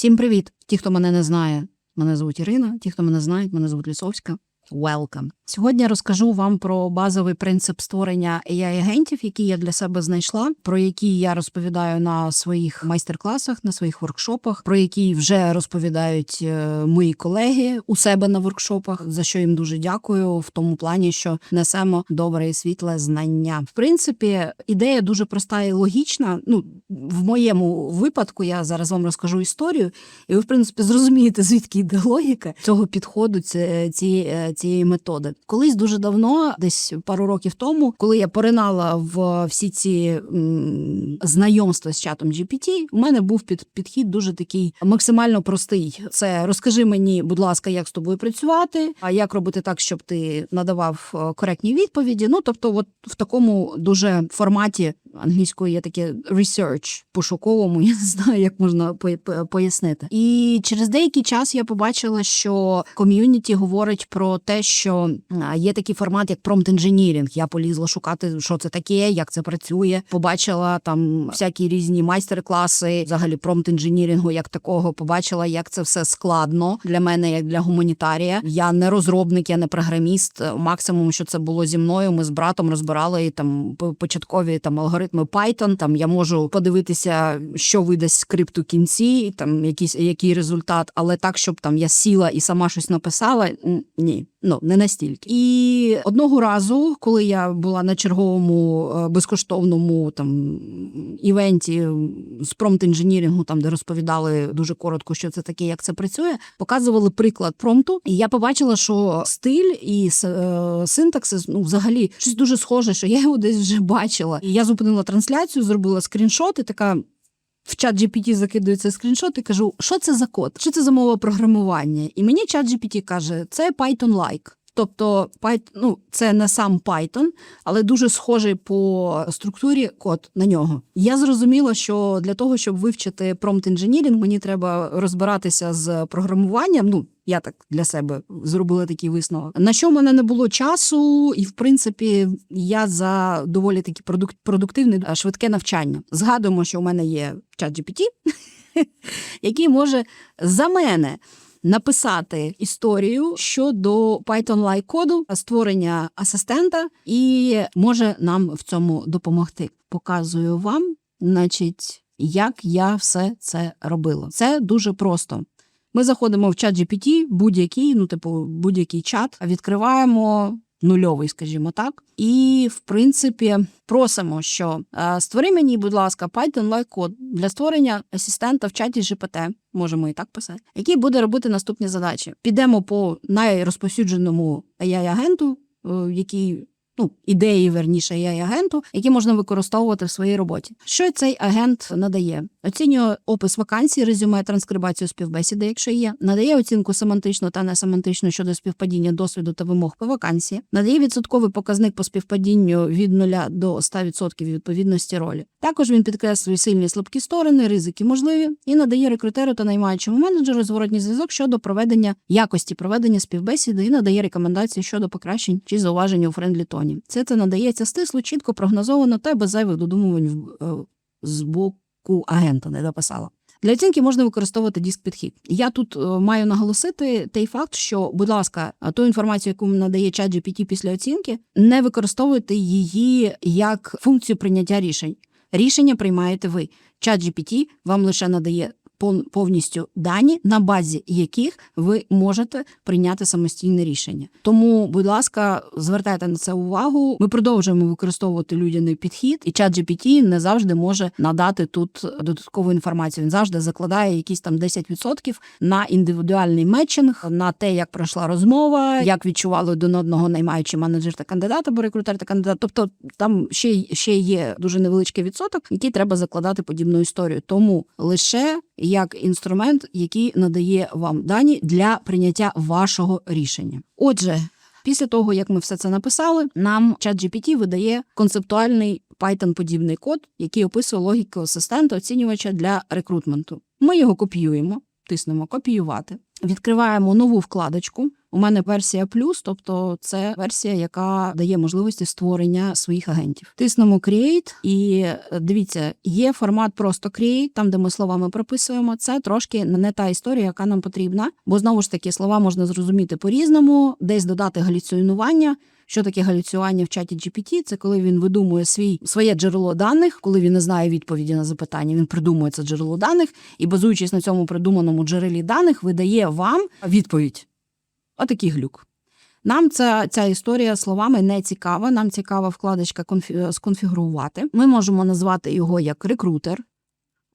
Всім привіт! Ті, хто мене не знає, мене звуть Ірина. Ті, хто мене знають, мене звуть Лісовська. Welcome. Сьогодні розкажу вам про базовий принцип створення AI-агентів, які я для себе знайшла, про які я розповідаю на своїх майстер-класах, на своїх воркшопах, про які вже розповідають е, мої колеги у себе на воркшопах, за що їм дуже дякую, в тому плані, що несемо добре і світле знання. В принципі, ідея дуже проста і логічна. Ну, в моєму випадку я зараз вам розкажу історію, і ви, в принципі, зрозумієте, звідки йде логіка цього підходу, ці- цієї, цієї методи. Колись дуже давно, десь пару років тому, коли я поринала в всі ці м, знайомства з чатом GPT, у мене був під, підхід дуже такий максимально простий. Це розкажи мені, будь ласка, як з тобою працювати, а як робити так, щоб ти надавав е, коректні відповіді. Ну тобто, от в такому дуже форматі англійською є таке research пошуковому, я не знаю, як можна по- по- пояснити. І через деякий час я побачила, що ком'юніті говорить про те, що є такий формат, як engineering. Я полізла шукати, що це таке, як це працює. Побачила там всякі різні майстер-класи, взагалі engineering як такого. Побачила, як це все складно для мене, як для гуманітарія. Я не розробник, я не програміст. Максимум, що це було зі мною, ми з братом розбирали там по- початкові там алгоритми Python. Там я можу подивитися, що видасть скрипт у кінці, там якийсь який результат, але так, щоб там я сіла і сама щось написала. Ні. Ну не настільки, і одного разу, коли я була на черговому е, безкоштовному там івенті з промпт інженірингу, там де розповідали дуже коротко, що це таке, як це працює, показували приклад промпту, і я побачила, що стиль і е, синтаксис, ну взагалі щось дуже схоже, що я його десь вже бачила. І я зупинила трансляцію, зробила скріншот і така. В чат GPT закидую цей скріншот і кажу, що це за код? Що це за мова програмування? І мені чат GPT каже, це Python-like. Тобто, ну, це не сам Python, але дуже схожий по структурі код на нього. Я зрозуміла, що для того, щоб вивчити prompt engineering, мені треба розбиратися з програмуванням. Ну, я так для себе зробила такий висновок. На що в мене не було часу, і в принципі я за доволі таки продук- продуктивне швидке навчання. Згадуємо, що у мене є чат GPT, який може за мене написати історію щодо Python-like коду, створення асистента, і може нам в цьому допомогти. Показую вам, значить, як я все це робила. Це дуже просто. Ми заходимо в чат GPT, будь-який, ну, типу, будь-який чат, відкриваємо нульовий, скажімо так. І, в принципі, просимо, що е, створи мені, будь ласка, Python лайкод код для створення асистента в чаті GPT, можемо і так писати, який буде робити наступні задачі. Підемо по найрозповсюдженому AI-агенту, е, який. Ну, ідеї, верніше, AI-агенту, які можна використовувати в своїй роботі. Що цей агент надає? Оцінює опис вакансій, резюме, транскрибацію співбесіди, якщо є, надає оцінку семантичну та несемантичну щодо співпадіння досвіду та вимог по вакансії, надає відсотковий показник по співпадінню від 0 до 100% відповідності ролі. Також він підкреслює сильні слабкі сторони, ризики можливі і надає рекрутеру та наймаючому менеджеру зворотній зв'язок щодо проведення якості проведення співбесіди і надає рекомендації щодо покращень чи зауважень у френдлі тоні. Це це надається стисло, чітко прогнозовано та без зайвих додумувань е, з боку агента не дописала. Для оцінки можна використовувати диск підхід. Я тут е, маю наголосити той факт, що, будь ласка, ту інформацію, яку надає чат GPT після оцінки, не використовуйте її як функцію прийняття рішень. Рішення приймаєте ви. Чат GPT вам лише надає повністю дані, на базі яких ви можете прийняти самостійне рішення. Тому, будь ласка, звертайте на це увагу. Ми продовжуємо використовувати людяний підхід, і чат GPT не завжди може надати тут додаткову інформацію. Він завжди закладає якісь там 10% на індивідуальний метчинг, на те, як пройшла розмова, як відчували один одного наймаючи менеджер та кандидат або рекрутер та кандидат. Тобто там ще, ще є дуже невеличкий відсоток, який треба закладати подібну історію. Тому лише як інструмент, який надає вам дані для прийняття вашого рішення. Отже. Після того, як ми все це написали, нам ChatGPT видає концептуальний Python-подібний код, який описує логіку асистента оцінювача для рекрутменту. Ми його копіюємо, тиснемо копіювати, відкриваємо нову вкладочку У мене версія плюс, тобто це версія, яка дає можливості створення своїх агентів. Тиснемо Create, і е, дивіться, є формат просто Create, там де ми словами прописуємо. Це трошки не та історія, яка нам потрібна, бо знову ж таки слова можна зрозуміти по-різному, десь додати галюцинування. Що таке галюціювання в чаті GPT? Це коли він видумує свій своє джерело даних, коли він не знає відповіді на запитання. Він придумує це джерело даних і, базуючись на цьому придуманому джерелі даних, видає вам відповідь. Отакий глюк. Нам ця, ця історія словами не цікава. Нам цікава вкладочка конфі... сконфігурувати. Ми можемо назвати його як рекрутер,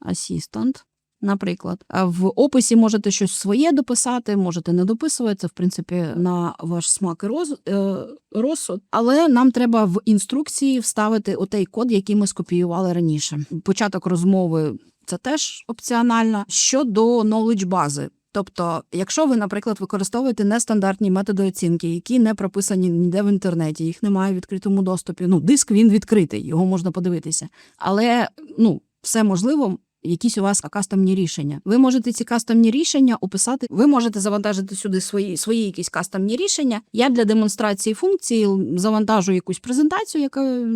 асістант. Наприклад, в описі можете щось своє дописати, можете не дописувати, це в принципі на ваш смак і роз, е, розсуд. Але нам треба в інструкції вставити отей код, який ми скопіювали раніше. Початок розмови це теж опціонально. Щодо knowledge бази. Тобто, якщо ви, наприклад, використовуєте нестандартні методи оцінки, які не прописані ніде в інтернеті, їх немає в відкритому доступі. Ну, диск він відкритий, його можна подивитися. Але ну, все можливо. Якісь у вас кастомні рішення. Ви можете ці кастомні рішення описати. Ви можете завантажити сюди свої свої якісь кастомні рішення. Я для демонстрації функції завантажу якусь презентацію, яка,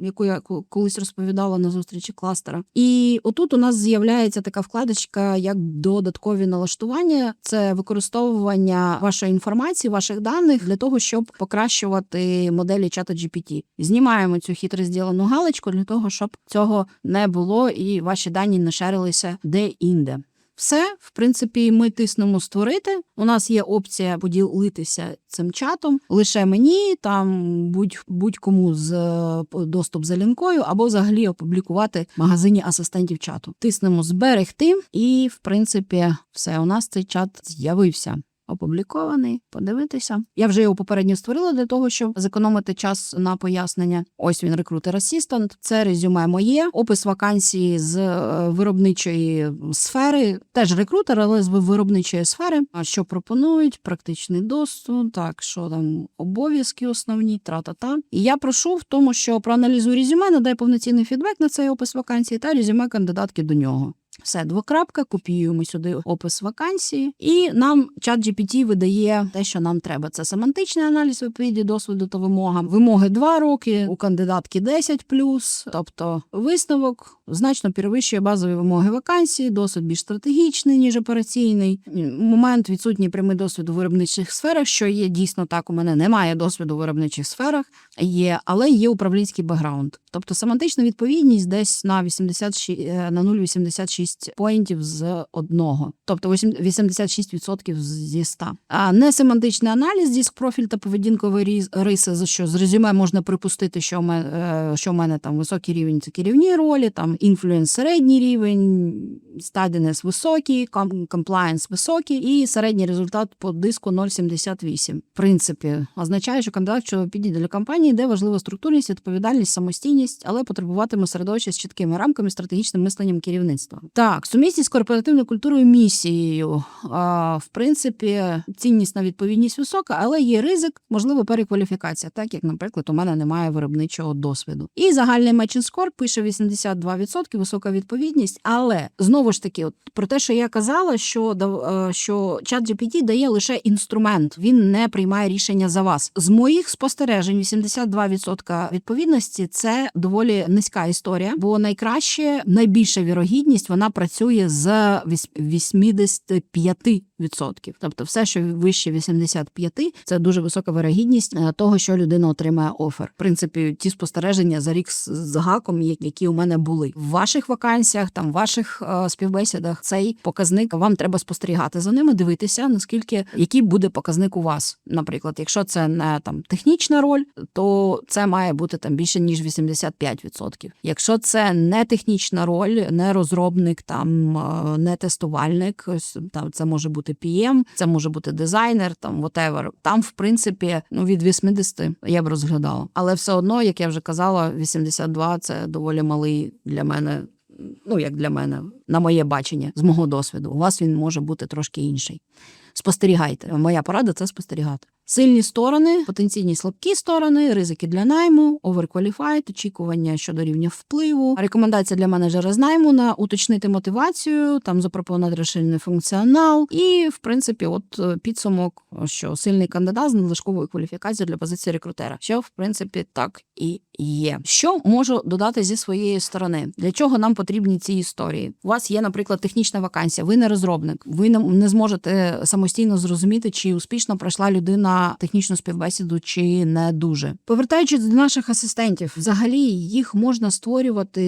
яку я колись розповідала на зустрічі кластера. І отут у нас з'являється така вкладочка, як додаткові налаштування. Це використовування вашої інформації, ваших даних для того, щоб покращувати моделі чата GPT. Знімаємо цю хитро зділену галочку для того, щоб цього не було і ваші дані не шерилися де-інде. Все, в принципі, ми тиснемо створити. У нас є опція поділитися цим чатом. Лише мені, там будь, будь-кому з е, доступ за лінкою, або взагалі опублікувати в магазині асистентів чату. Тиснемо зберегти, і в принципі, все, у нас цей чат з'явився. Опублікований, подивитися. Я вже його попередньо створила для того, щоб зекономити час на пояснення. Ось він, рекрутер асістент. Це резюме моє, опис вакансії з е, виробничої сфери. Теж рекрутер, але з виробничої сфери. А що пропонують? Практичний доступ. Так, що там обов'язки основні, тра-та-та. І я прошу в тому, що проаналізуй резюме, надай повноцінний фідбек на цей опис вакансії та резюме кандидатки до нього. Все, двокрапка, копіюємо сюди опис вакансії, і нам чат GPT видає те, що нам треба. Це семантичний аналіз відповіді досвіду та вимогам. Вимоги 2 роки, у кандидатки 10 тобто висновок значно перевищує базові вимоги вакансії, досвід більш стратегічний, ніж операційний. Момент відсутній прямий досвід у виробничих сферах, що є дійсно так. У мене немає досвіду у виробничих сферах, є, але є управлінський бекграунд. Тобто семантична відповідність десь на 86, е, на 0,86 поінтів з одного, тобто 86% зі 100. А не семантичний аналіз, диск профіль та поведінкові риси, за що з резюме можна припустити, що в мене, що в мене там високий рівень це керівні ролі, там інфлюенс середній рівень, стадінес високий, комплаєнс високий і середній результат по диску 0,78. В принципі, означає, що кандидат, що підійде для компанії, де важлива структурність, відповідальність, самостійність, але потребуватиме середовище з чіткими рамками, стратегічним мисленням керівництва. Так, сумісність з корпоративною культурою місією. А, в принципі, ціннісна відповідність висока, але є ризик, можливо, перекваліфікація, так як, наприклад, у мене немає виробничого досвіду. І загальний matching score пише 82%, висока відповідність. Але знову ж таки, от, про те, що я казала, що, е, що чат GPT дає лише інструмент, він не приймає рішення за вас. З моїх спостережень, 82% відповідності це доволі низька історія, бо найкраще, найбільша вірогідність вона працює з віс- 85%. Тобто, все, що вище 85, це дуже висока вирогідність е, того, що людина отримає офер. В принципі, ті спостереження за рік з- гаком, які у мене були в ваших вакансіях, там в ваших е, співбесідах. Цей показник вам треба спостерігати за ними, дивитися наскільки який буде показник у вас. Наприклад, якщо це не там технічна роль, то це має бути там більше ніж 85%. Якщо це не технічна роль, не розробник, там е, не тестувальник, там це може бути PM, це може бути дизайнер, там whatever. Там, в принципі, ну від 80 я б розглядала. Але все одно, як я вже казала, 82 – це доволі малий для мене. Ну, як для мене, на моє бачення, з мого досвіду. У вас він може бути трошки інший. Спостерігайте. Моя порада це спостерігати. Сильні сторони, потенційні слабкі сторони, ризики для найму, overqualified, очікування щодо рівня впливу, рекомендація для менеджера з найму на уточнити мотивацію, там запропонувати розширений функціонал, і в принципі, от е, підсумок, що сильний кандидат з надлишковою кваліфікацією для позиції рекрутера, що в принципі так і є. Що можу додати зі своєї сторони? Для чого нам потрібні ці історії? У вас є, наприклад, технічна вакансія, ви не розробник, ви не, не зможете самостійно зрозуміти, чи успішно пройшла людина технічну співбесіду, чи не дуже. Повертаючись до наших асистентів, взагалі їх можна створювати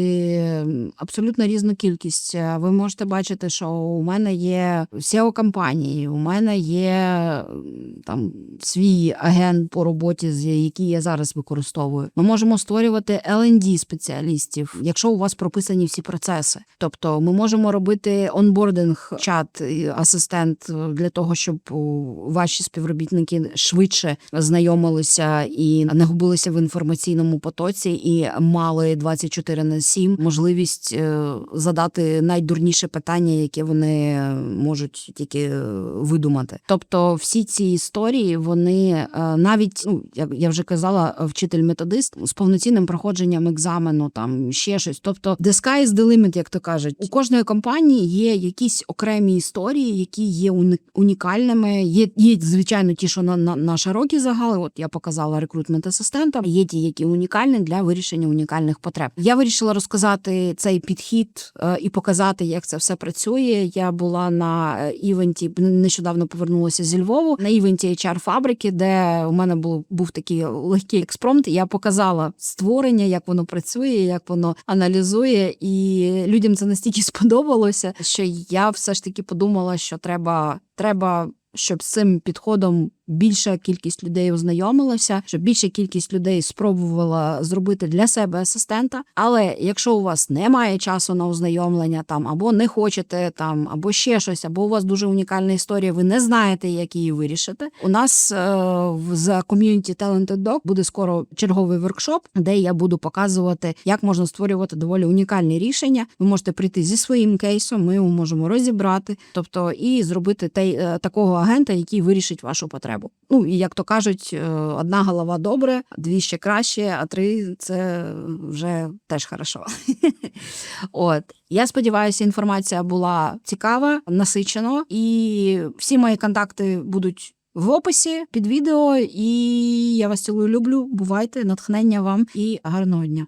абсолютно різну кількість. Е, Ви можете бачити, що у мене є SEO компанії, у мене є там свій агент по роботі, з який я зараз використовую. Ми можемо створювати L&D спеціалістів, якщо у вас прописані всі процеси. Тобто ми можемо робити онбординг чат асистент е, для того, щоб ваші співробітники швидше знайомилися і не губилися в інформаційному потоці, і мали 24 на 7 можливість е, задати найдурніше питання, яке вони можуть тільки е, видумати. Тобто, всі ці історії, вони е, навіть ну як я вже казала, вчитель-методист з повноцінним проходженням екзамену, там ще щось. Тобто, the sky is the limit, як то кажуть, у кожної компанії є якісь окремі історії, які є унікальними. Є, є звичайно ті, що на, на, на широкі загали. От я показала рекрутмент асистента. Є ті, які унікальні для вирішення унікальних потреб. Я вирішила розказати цей підхід е, і показати, як це все працює. Я була на е, івенті, нещодавно повернулася зі Львову на івенті HR фабрики, де у мене був, був такий легкий експромт. Я показала створення, як воно працює, як воно аналізує, і людям це настільки сподобалося, що я все ж таки подумала, що треба, треба. Щоб з цим підходом більша кількість людей ознайомилася, щоб більша кількість людей спробувала зробити для себе асистента. Але якщо у вас немає часу на ознайомлення, там або не хочете там, або ще щось, або у вас дуже унікальна історія, ви не знаєте, як її вирішити. У нас е, за ком'юніті Talented Dog буде скоро черговий воркшоп, де я буду показувати, як можна створювати доволі унікальні рішення. Ви можете прийти зі своїм кейсом, ми його можемо розібрати, тобто і зробити те, е, такого агента, який вирішить вашу потребу. Ну і як то кажуть, е, одна голова добре, дві ще краще, а три це вже теж хорошо. От я сподіваюся, інформація була цікава, насичена, і всі мої контакти будуть. В описі під відео, і я вас цілую люблю. Бувайте, натхнення вам і гарного дня.